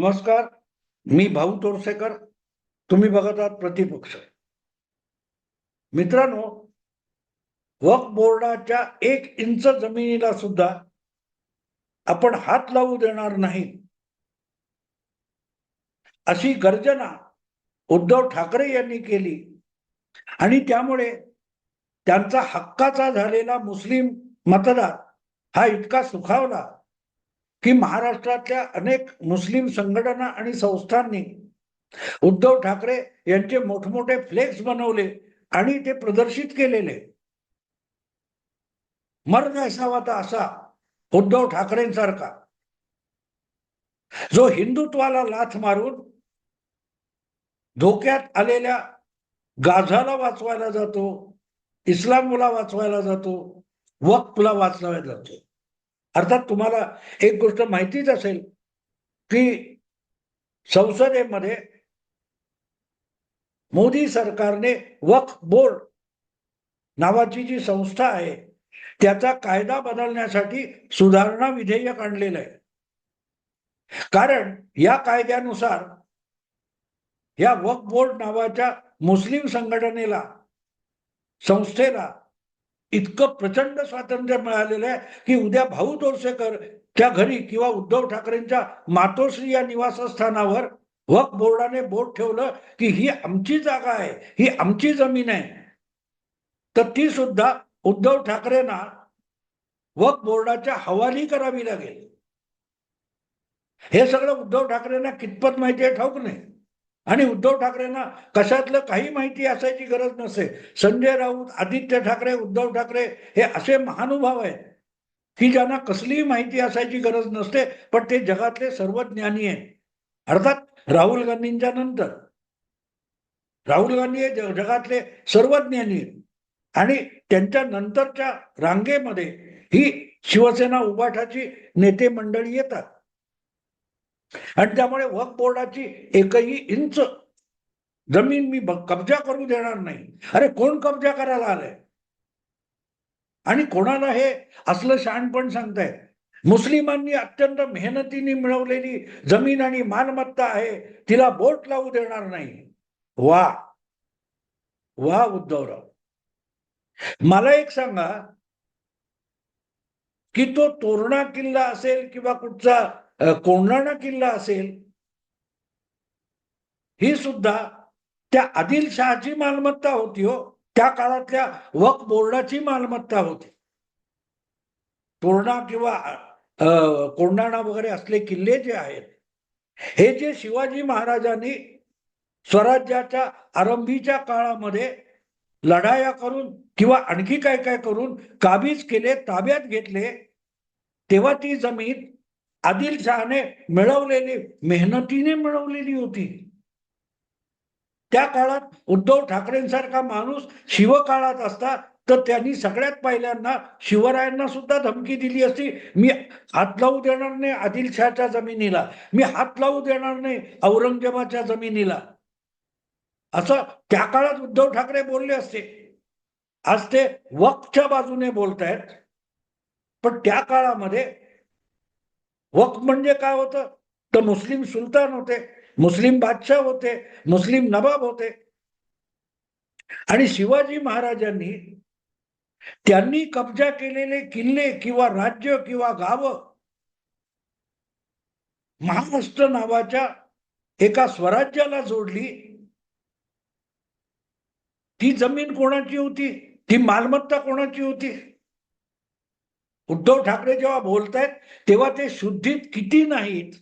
नमस्कार मी भाऊ तोरसेकर तुम्ही बघत आहात प्रतिपक्ष. मित्रांनो वक्फ बोर्डाच्या एक इंच जमिनीला सुद्धा आपण हात लावू देणार नाही. अशी गर्जना उद्धव ठाकरे यांनी केली. आणि त्यामुळे त्यांचा हक्काचा झालेला मुस्लिम मतदार हा इतका सुखावला की महाराष्ट्रातल्या अनेक मुस्लिम संघटना आणि संस्थांनी उद्धव ठाकरे यांचे मोठमोठे फ्लेक्स बनवले आणि ते प्रदर्शित केलेले. मर्द असावा तर असा उद्धव ठाकरेंसारखा. जो हिंदुत्वाला लाथ मारून धोक्यात आलेल्या गाझाला वाचवायला जातो इस्लामला वाचवायला जातो वक्फला वाचवायला जातो. अर्थात तुम्हाला एक गोष्ट माहितीच असेल की संसदेमध्ये मोदी सरकारने वक्फ बोर्ड नावाची जी संस्था आहे त्याचा कायदा बदलण्यासाठी सुधारणा विधेयक आणलेलं आहे. कारण या कायद्यानुसार या वक्फ बोर्ड नावाच्या मुस्लिम संघटनेला संस्थेला इतकं प्रचंड स्वातंत्र्य मिळालेलं आहे की उद्या भाऊ तोरसेकर त्या घरी किंवा उद्धव ठाकरेंच्या मातोश्री या निवासस्थानावर वक बोर्डाने बोर्ड ठेवलं की ही आमची जागा आहे ही आमची जमीन आहे. तर ती सुद्धा उद्धव ठाकरेंना वक बोर्डाच्या हवाली करावी लागेल. हे सगळं उद्धव ठाकरेंना कितपत माहिती आहे ठाऊक नाही. आणि उद्धव ठाकरेंना कशातलं काही माहिती असायची गरज नसते संजय राऊत आदित्य ठाकरे उद्धव ठाकरे हे असे महानुभाव आहेत की ज्यांना कसलीही माहिती असायची गरज नसते पण ते जगातले सर्व ज्ञानी आहेत. अर्थात राहुल गांधींच्या नंतर. राहुल गांधी हे जगातले सर्व ज्ञानी आहेत. आणि त्यांच्या नंतरच्या रांगेमध्ये ही शिवसेना उबाठाची नेते मंडळी येतात. आणि त्यामुळे वक्फ बोर्डाची एकही इंच जमीन मी कब्जा करू देणार नाही. अरे कोण कब्जा करायला आलाय? आणि कोणाला हे असलं शहाणपण सांगताय? मुस्लिमांनी अत्यंत मेहनतीने मिळवलेली जमीन आणि मालमत्ता आहे तिला बोट लावू देणार नाही. वा. वा उद्धवराव. मला एक सांगा की तो तोरणा किल्ला असेल किंवा कुठचा कोंढाणा किल्ला असेल ही सुद्धा त्या आदिलशहाची मालमत्ता होती हो. त्या काळातल्या वक बोर्डाची मालमत्ता होती. तोरणा किंवा कोंढाणा वगैरे असले किल्ले जे आहेत हे जे शिवाजी महाराजांनी स्वराज्याच्या आरंभीच्या काळामध्ये लढाया करून किंवा आणखी काय काय करून काबीज केले ताब्यात घेतले तेव्हा ती जमीन आदिलशहाने मिळवलेली मेहनतीने मिळवलेली होती. त्या काळात उद्धव ठाकरेंसारखा माणूस शिवकाळात असता तर त्यांनी सगळ्यात पहिल्यांदा शिवरायांना सुद्धा धमकी दिली असती. मी हात लावू देणार नाही आदिलशहाच्या जमिनीला. मी हात लावू देणार नाही औरंगजेबाच्या जमिनीला. असं त्या काळात उद्धव ठाकरे बोलले असते. आज ते वक्च्या बाजूने बोलतायत. पण त्या काळामध्ये वक्फ म्हणजे काय होतं? तर मुस्लिम सुलतान होते मुस्लिम बादशाह होते मुस्लिम नवाब होते. आणि शिवाजी महाराजांनी त्यांनी कब्जा केलेले किल्ले किंवा राज्य किंवा गाव महाराष्ट्र नावाच्या एका स्वराज्याला जोडली. ती जमीन कोणाची होती? ती मालमत्ता कोणाची होती? उद्धव ठाकरे जेव्हा बोलतायत तेव्हा ते शुद्धीत किती नाहीत?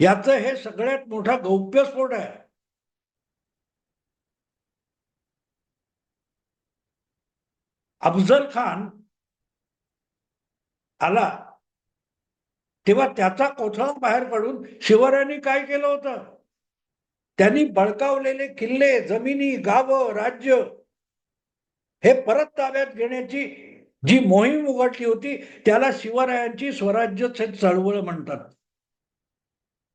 याचं हे सगळ्यात मोठा गौप्यस्फोट आहे. अफजल खान आला तेव्हा त्याचा कोथळा बाहेर पडून शिवरायांनी काय केलं होतं? त्यांनी बळकावलेले किल्ले जमिनी गावं राज्य हे परत ताब्यात घेण्याची जी मोहीम उघडली होती त्याला शिवरायांची स्वराज्य चळवळ म्हणतात.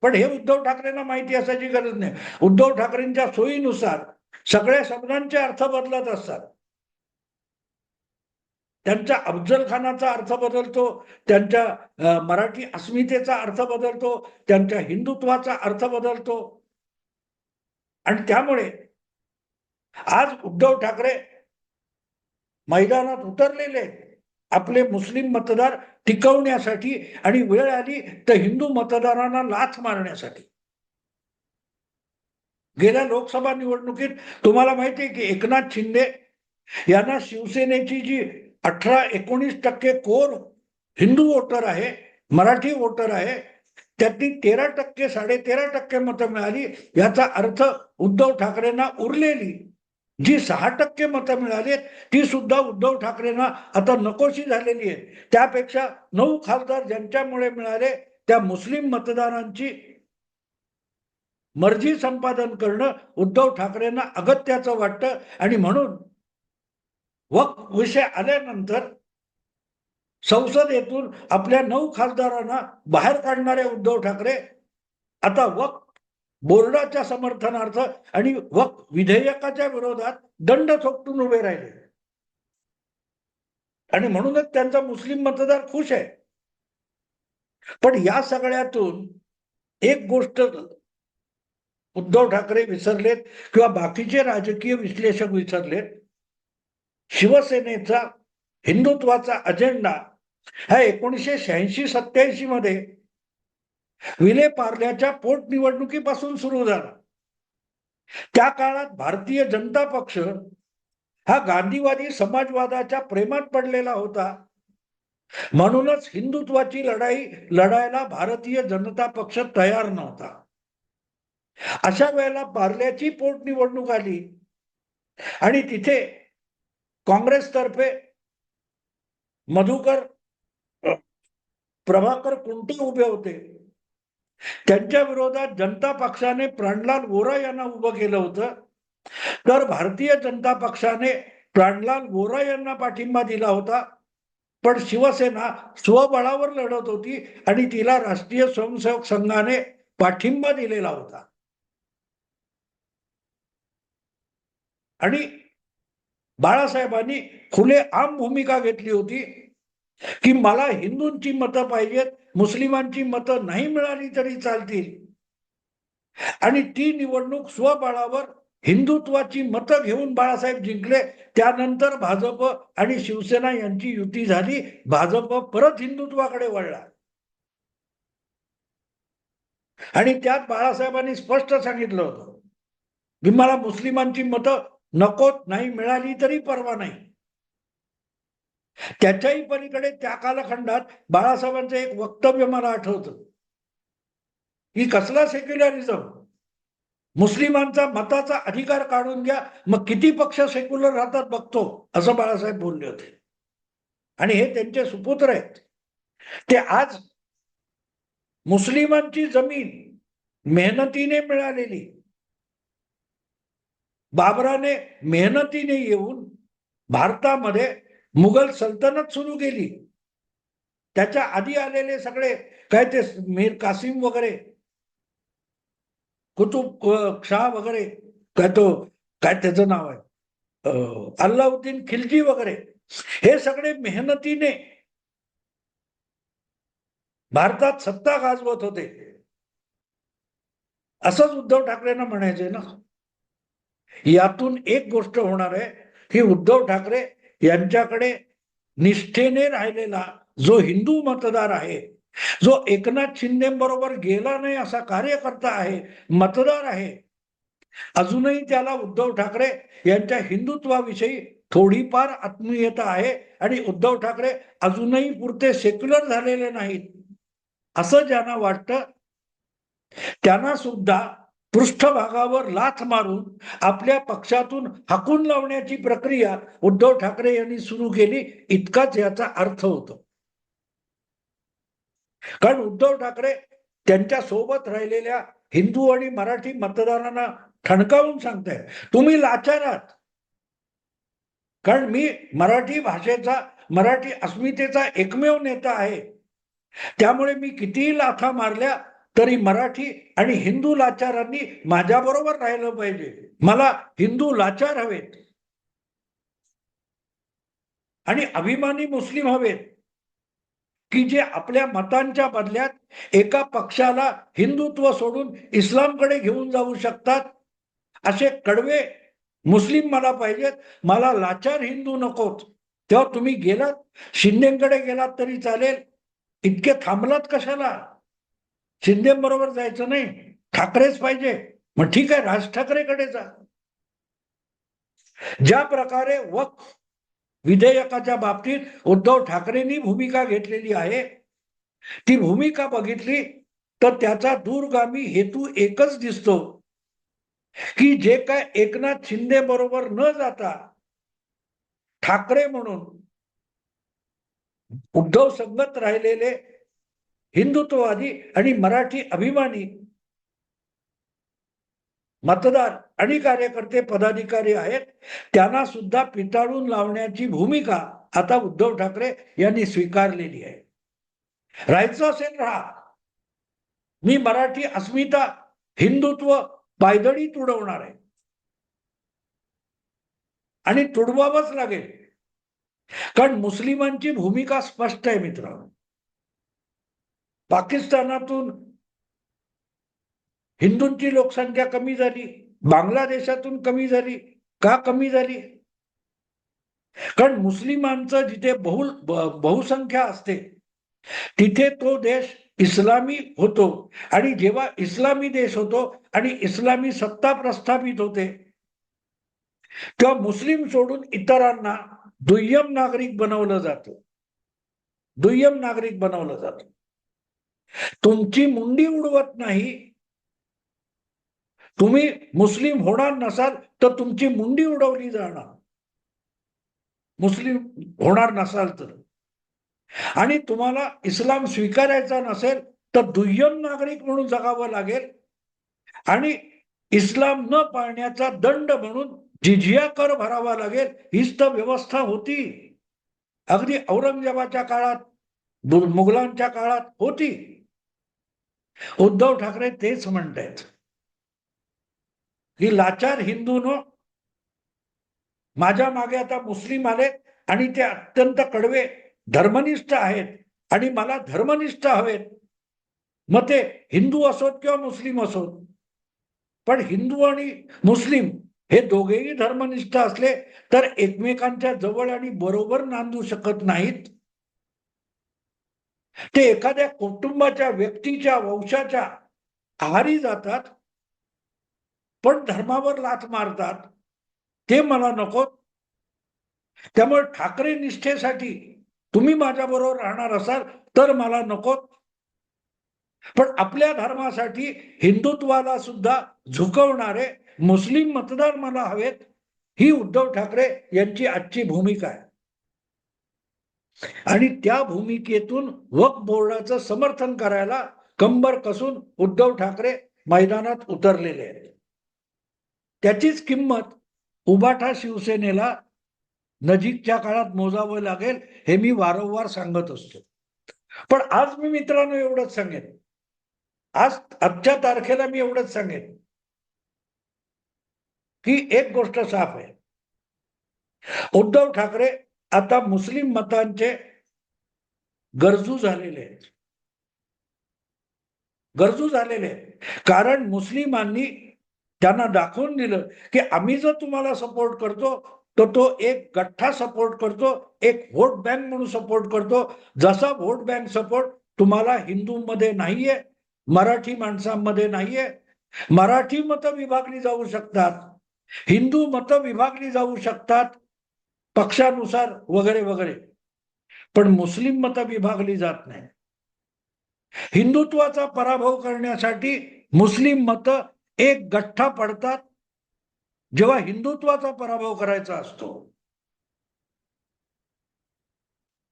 पण हे उद्धव ठाकरेंना माहिती असायची गरज नाही. उद्धव ठाकरेंच्या सोयीनुसार सगळ्या शब्दांचे अर्थ बदलत असतात. त्यांच्या अफजल खानाचा अर्थ बदलतो त्यांच्या मराठी अस्मितेचा अर्थ बदलतो त्यांच्या हिंदुत्वाचा अर्थ बदलतो. आणि त्यामुळे आज उद्धव ठाकरे मैदानात उतरलेले आपले मुस्लिम मतदार टिकवण्यासाठी आणि वेळ आली तर हिंदू मतदारांना लाथ मारण्यासाठी. गेल्या लोकसभा निवडणुकीत तुम्हाला माहिती आहे की एकनाथ शिंदे यांना शिवसेनेची जी अठरा एकोणीस टक्के कोर हिंदू वोटर आहे मराठी वोटर आहे त्यातली तेरा टक्के साडे तेरा टक्के मतं मिळाली याचा अर्थ उद्धव ठाकरेंना उरलेली जी सहा टक्के मतं मिळाली ती सुद्धा उद्धव ठाकरेंना आता नकोशी झालेली आहे. त्यापेक्षा नऊ खासदार ज्यांच्यामुळे मिळाले त्या मुस्लिम मतदारांची मर्जी संपादन करणं उद्धव ठाकरेंना अगत्याचं वाटतं. आणि म्हणून वक विषय आल्यानंतर संसदेतून आपल्या नऊ खासदारांना बाहेर काढणारे उद्धव ठाकरे आता वक बोर्डाच्या समर्थनार्थ आणि वक्फ विधेयकाच्या विरोधात दंड थोपटून उभे राहिले. आणि म्हणूनच त्यांचा मुस्लिम मतदार खुश आहे. पण या सगळ्यातून एक गोष्ट उद्धव ठाकरे विसरलेत किंवा बाकीचे राजकीय विश्लेषक विसरलेत. शिवसेनेचा हिंदुत्वाचा अजेंडा हा एकोणीसशे शहाऐंशी सत्याऐंशी मध्ये विले पार्ल्याच्या पोटनिवडणुकीपासून सुरू झाला. त्या काळात भारतीय जनता पक्ष हा गांधीवादी समाजवादाच्या प्रेमात पडलेला होता. म्हणूनच हिंदुत्वाची लढाई लढायला भारतीय जनता पक्ष तयार नव्हता. अशा वेळेला पार्ल्याची पोटनिवडणूक आली. आणि तिथे काँग्रेसतर्फे मधुकर प्रभाकर कुंटे उभे होते. त्यांच्या विरोधात जनता पक्षाने प्राणलाल वोरा यांना उभं केलं होतं. तर भारतीय जनता पक्षाने प्राणलाल वोरा यांना पाठिंबा दिला होता. पण शिवसेना स्वबळावर लढत होती आणि तिला राष्ट्रीय स्वयंसेवक संघाने पाठिंबा दिलेला होता. आणि बाळासाहेबांनी खुले आम भूमिका घेतली होती की मला हिंदूंची मतं पाहिजेत मुस्लिमांची मतं नाही मिळाली तरी चालतील. आणि ती निवडणूक स्वबळावर हिंदुत्वाची मतं घेऊन बाळासाहेब जिंकले त्यानंतर भाजप आणि शिवसेना यांची युती झाली भाजप परत हिंदुत्वाकडे वळला. आणि त्यात बाळासाहेबांनी स्पष्ट सांगितलं होतं की मला मुस्लिमांची मतं नकोत नाही मिळाली तरी परवा नाही. त्याच्याही पलीकडे त्या कालखंडात बाळासाहेबांचं एक वक्तव्य मला आठवतं. ही कसला सेक्युलरिझम? मुस्लिमांचा मताचा अधिकार काढून घ्या मग किती पक्ष सेक्युलर राहतात बघतो असं बाळासाहेब बोलले होते. आणि हे त्यांचे सुपुत्र आहेत. ते आज मुस्लिमांची जमीन मेहनतीने मिळालेली बाबराने मेहनतीने येऊन भारतामध्ये मुघल सल्तनत सुरू केली. त्याच्या आधी आलेले सगळे काय ते मीर कासिम वगैरे कुतुब शाह वगैरे काय तो काय त्याचं नाव आहे अल्लाउद्दीन खिलजी वगैरे हे सगळे मेहनतीने भारतात सत्ता गाजवत होते. असंच उद्धव ठाकरेंना म्हणायचंय ना. यातून एक गोष्ट होणार आहे की उद्धव ठाकरे यांच्याकडे निष्ठेने राहिलेला जो हिंदू मतदार आहे जो एकनाथ शिंदे बरोबर गेला नाही असा कार्यकर्ता आहे मतदार आहे अजूनही त्याला उद्धव ठाकरे यांच्या हिंदुत्वाविषयी थोडीफार आत्मीयता आहे आणि उद्धव ठाकरे अजूनही पुरते सेक्युलर झालेले नाहीत असं ज्यांना वाटतं त्यांना सुद्धा पृष्ठभागावर लाथ मारून आपल्या पक्षातून हाकून लावण्याची प्रक्रिया उद्धव ठाकरे यांनी सुरू केली इतकाच याचा अर्थ होतो. कारण उद्धव ठाकरे त्यांच्यासोबत राहिलेल्या हिंदू आणि मराठी मतदारांना ठणकावून सांगताय तुम्ही लाचार आहात. कारण मी मराठी भाषेचा मराठी अस्मितेचा एकमेव नेता आहे. त्यामुळे मी कितीही लाथा मारल्या तरी मराठी आणि हिंदू लाचारांनी माझ्याबरोबर राहिलं पाहिजे. मला हिंदू लाचार हवेत. आणि अभिमानी मुस्लिम हवेत. की जे आपल्या मतांच्या बदल्यात एका पक्षाला हिंदुत्व सोडून इस्लामकडे घेऊन जाऊ शकतात असे कडवे मुस्लिम मला पाहिजेत. मला लाचार हिंदू नकोत. तेव्हा तुम्ही गेलात शिंदेकडे गेलात तरी चालेल. इतके थांबलात कशाला? शिंदे बरोबर जायचं नाही. ठाकरेच पाहिजे. मग ठीक आहे राज ठाकरेकडे जा. ज्या प्रकारे वक्फ विधेयकाच्या बाबतीत उद्धव ठाकरेंनी भूमिका घेतलेली आहे ती भूमिका बघितली तर त्याचा दूरगामी हेतू एकच दिसतो की जे काय एकनाथ शिंदे बरोबर न जाता ठाकरे म्हणून उद्धव संगत राहिलेले हिंदुत्ववादी आणि मराठी अभिमानी मतदार आणि कार्यकर्ते पदाधिकारी आहेत. त्यांना सुद्धा पिटाळून लावण्याची भूमिका आता उद्धव ठाकरे यांनी स्वीकारलेली आहे. राहायचं असेल राहा. मी मराठी अस्मिता हिंदुत्व पायदळी तुडवणार आहे. आणि तुडवावंच लागेल. कारण मुस्लिमांची भूमिका स्पष्ट आहे मित्र पाकिस्तानातून हिंदूंची लोकसंख्या कमी झाली बांगलादेशातून कमी झाली का कमी झाली? कारण मुस्लिमांचं जिथे बहु बहुसंख्या असते तिथे तो देश इस्लामी होतो. आणि जेव्हा इस्लामी देश होतो आणि इस्लामी सत्ता प्रस्थापित होते तेव्हा मुस्लिम सोडून इतरांना दुय्यम नागरिक बनवलं जातं. दुय्यम नागरिक बनवलं जातं. तुमची मुंडी उडवत नाही. तुम्ही मुस्लिम होणार नसाल तर तुमची मुंडी उडवली जाणार. मुस्लिम होणार नसाल तर. आणि तुम्हाला इस्लाम स्वीकारायचा नसेल तर दुय्यम नागरिक म्हणून जगावं लागेल. आणि इस्लाम न पाळण्याचा दंड म्हणून जिझिया कर भरावा लागेल. हीच तर व्यवस्था होती. अगदी औरंगजेबाच्या काळात मुघलांच्या काळात होती. उद्धव ठाकरे तेच म्हणतायत की लाचार हिंदू नो माझ्या मागे आता मुस्लिम आले आणि ते अत्यंत कडवे धर्मनिष्ठ आहेत आणि मला धर्मनिष्ठ हवेत. मग ते हिंदू असोत किंवा मुस्लिम असोत? पण हिंदू आणि मुस्लिम हे दोघेही धर्मनिष्ठ असले तर एकमेकांच्या जवळ आणि बरोबर नांदू शकत नाहीत. ते एखाद्या कुटुंबाच्या व्यक्तीच्या वंशाच्या आहारी जातात पण धर्मावर लाथ मारतात. ते मला नको. त्यामुळे ठाकरे निष्ठेसाठी तुम्ही माझ्याबरोबर राहणार असाल तर मला नको. पण आपल्या धर्मासाठी हिंदुत्वाला सुद्धा झुकवणारे मुस्लिम मतदार मला हवेत ही उद्धव ठाकरे यांची आजची भूमिका आहे. आणि त्या भूमिकेतून वक बोर्डाचं समर्थन करायला कंबर कसून उद्धव ठाकरे मैदानात उतरलेले आहेत. त्याचीच किंमत उबाठा शिवसेनेला नजीकच्या काळात मोजावं लागेल हे मी वारंवार सांगत असतो. पण आज मी मित्रांनो एवढंच सांगेन. आज आजच्या तारखेला मी एवढंच सांगेन. की एक गोष्ट साफ आहे. उद्धव ठाकरे आता मुस्लिम मतांचे गरजू झालेले आहेत. गरजू झालेले आहेत. कारण मुस्लिमांनी त्यांना दाखवून दिलं की आम्ही जर तुम्हाला सपोर्ट करतो तर तो एक गठ्ठा सपोर्ट करतो एक व्होट बँक म्हणून सपोर्ट करतो. जसा व्होट बँक सपोर्ट तुम्हाला हिंदूमध्ये नाहीये मराठी माणसांमध्ये नाहीये. मराठी मतं विभागली जाऊ शकतात. हिंदू मतं विभागली जाऊ शकतात. पक्षानुसार वगैरे वगैरे. पण मुस्लिम मतं विभागली जात नाही. हिंदुत्वाचा पराभव करण्यासाठी मुस्लिम मतं एक गठ्ठा पडतात जेव्हा हिंदुत्वाचा पराभव करायचा असतो.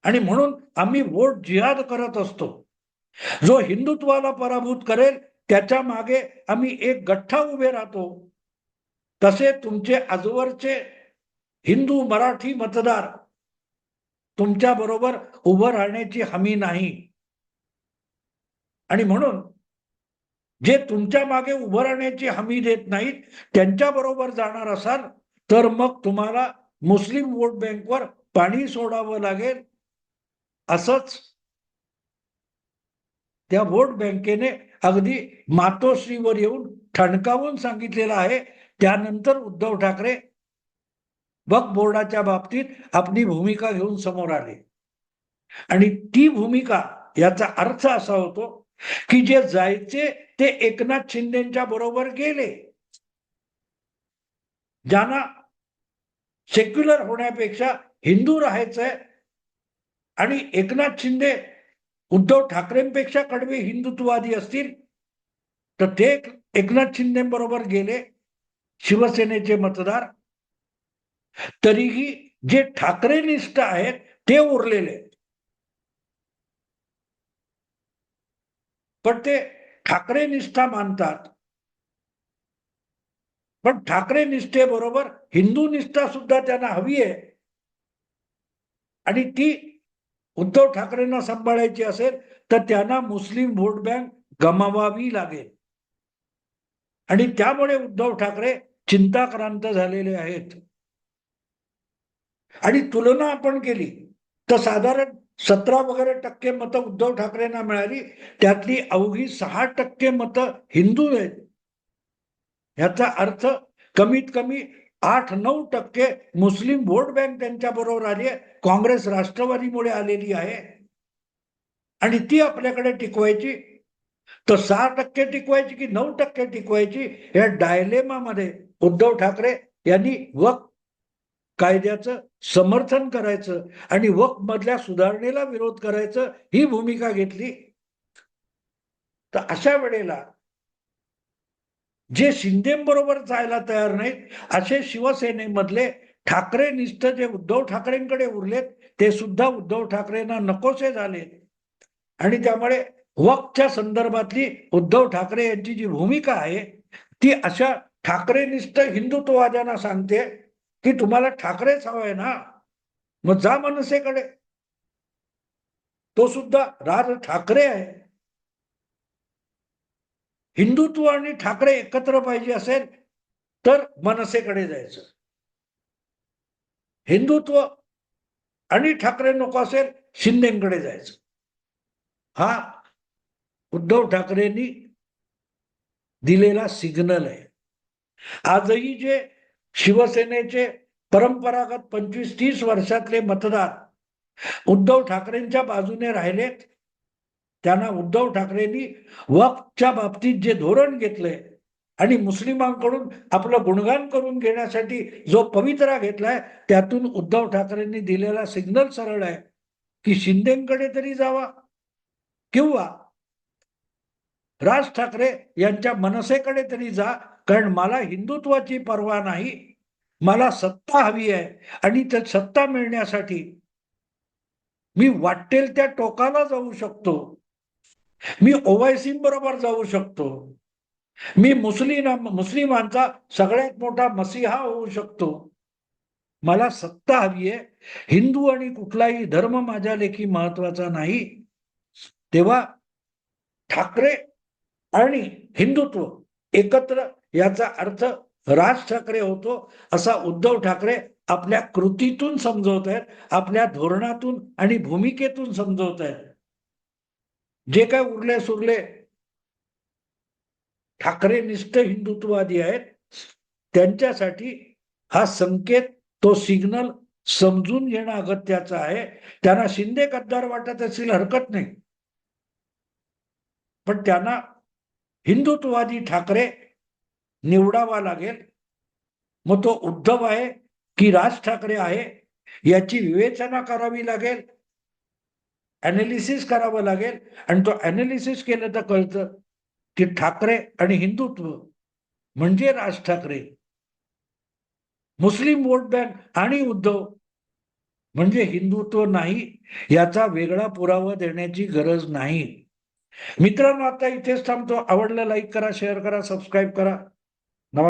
आणि म्हणून आम्ही वोट जिहाद करत असतो. जो हिंदुत्वाला पराभूत करेल त्याच्यामागे आम्ही एक गठ्ठा उभे राहतो. तसे तुमचे आजवरचे हिंदू मराठी मतदार तुमच्या बरोबर उभं राहण्याची हमी नाही. आणि म्हणून जे तुमच्या मागे उभं राहण्याची हमी देत नाहीत त्यांच्या बरोबर जाणार असाल तर मग तुम्हाला मुस्लिम वोट बँकवर पाणी सोडावं लागेल. असंच त्या वोट बँकेने अगदी मातोश्रीवर येऊन ठणकावून सांगितलेलं आहे. त्यानंतर उद्धव ठाकरे वक्फ बोर्डाच्या बाबतीत आपली भूमिका घेऊन समोर आले. आणि ती भूमिका याचा अर्थ असा होतो की जे जायचे ते एकनाथ शिंदेच्या बरोबर गेले. ज्यांना सेक्युलर होण्यापेक्षा हिंदू राहायचंय आणि एकनाथ शिंदे उद्धव ठाकरेंपेक्षा कडवे हिंदुत्ववादी असतील तर ते एकनाथ शिंदे बरोबर गेले शिवसेनेचे मतदार. तरीही जे ठाकरे निष्ठ आहेत ते उरलेले पण ते ठाकरे निष्ठा मानतात. पण ठाकरे निष्ठेबरोबर हिंदू निष्ठा सुद्धा त्यांना हवी आहे. आणि ती उद्धव ठाकरेंना सांभाळायची असेल तर त्यांना मुस्लिम व्होट बँक गमावावी लागेल. आणि त्यामुळे उद्धव ठाकरे चिंताक्रांत झालेले आहेत. आणि तुलना आपण केली तर साधारण सतरा वगैरे टक्के मतं उद्धव ठाकरेंना मिळाली त्यातली अवघी सहा टक्के मतं हिंदू आहेत. याचा अर्थ कमीत कमी आठ नऊ टक्के मुस्लिम व्होट बँक त्यांच्या बरोबर आली आहे काँग्रेस राष्ट्रवादीमुळे आलेली आहे. आणि ती आपल्याकडे टिकवायची तर सहा टक्के टिकवायची की नऊ टक्के टिकवायची या डायलेमामध्ये उद्धव ठाकरे यांनी वक्त कायद्याचं समर्थन करायचं आणि वक मधल्या सुधारणेला विरोध करायचं ही भूमिका घेतली. तर अशा वेळेला जे शिंदेबरोबर जायला तयार नाहीत असे शिवसेनेमधले ठाकरे निष्ठ जे उद्धव ठाकरेंकडे उरलेत ते सुद्धा उद्धव ठाकरेंना नकोसे झाले. आणि त्यामुळे वक्तच्या संदर्भातली उद्धव ठाकरे यांची जी भूमिका आहे ती अशा ठाकरेनिष्ठ हिंदुत्ववाद्यांना सांगते की तुम्हाला ठाकरेच हवाय ना मग जा मनसेकडे. तो सुद्धा राज ठाकरे आहे. हिंदुत्व आणि ठाकरे एकत्र पाहिजे असेल तर मनसेकडे जायचं. हिंदुत्व आणि ठाकरे नको असेल शिंदेकडे जायचं. हा उद्धव ठाकरेंनी दिलेला सिग्नल आहे. आजही जे शिवसेनेचे परंपरागत पंचवीस तीस वर्षातले मतदार उद्धव ठाकरेंच्या बाजूने राहिलेत. त्यांना उद्धव ठाकरेंनी वक्तच्या बाबतीत जे धोरण घेतलंय आणि मुस्लिमांकडून आपलं गुणगान करून घेण्यासाठी जो पवित्रा घेतलाय त्यातून उद्धव ठाकरेंनी दिलेला सिग्नल सरळ आहे की शिंदेकडे तरी जावा किंवा राज ठाकरे यांच्या मनसेकडे तरी जा कारण मला हिंदुत्वाची पर्वा नाही मला सत्ता हवी आहे आणि त्या सत्ता मिळण्यासाठी मी वाटेल त्या टोकाला जाऊ शकतो. मी ओवायसी बरोबर जाऊ शकतो. मी मुस्लिम मुस्लिमांचा सगळ्यात मोठा मसिहा होऊ शकतो. मला सत्ता हवी आहे. हिंदू आणि कुठलाही धर्म माझ्या लेखी महत्त्वाचा नाही. तेव्हा ठाकरे आणि हिंदुत्व एकत्र याचा अर्थ राज ठाकरे होतो असा उद्धव ठाकरे आपल्या कृतीतून समजवत आहेत आपल्या धोरणातून आणि भूमिकेतून समजवत आहेत. जे काय उरले सुरले ठाकरे निष्ठ हिंदुत्ववादी आहेत त्यांच्यासाठी हा संकेत तो सिग्नल समजून घेणं अगत्याचं आहे. त्यांना शिंदे गद्दार वाटत असेल हरकत नाही. पण त्यांना हिंदुत्ववादी ठाकरे निवडावा लागेल. मग तो उद्धव आहे की राज ठाकरे आहे याची विवेचना करावी लागेल. अनालिसिस करावं लागेल. आणि तो अनालिसिस केलं तर कळतं की ठाकरे आणि हिंदुत्व म्हणजे Raj Thackeray. Muslim vote bank आणि उद्धव म्हणजे हिंदुत्व नाही याचा वेगळा पुरावा देण्याची गरज नाही. मित्रांनो आता इथेच थांबतो. आवडलं लाईक करा शेअर करा सबस्क्राईब करा.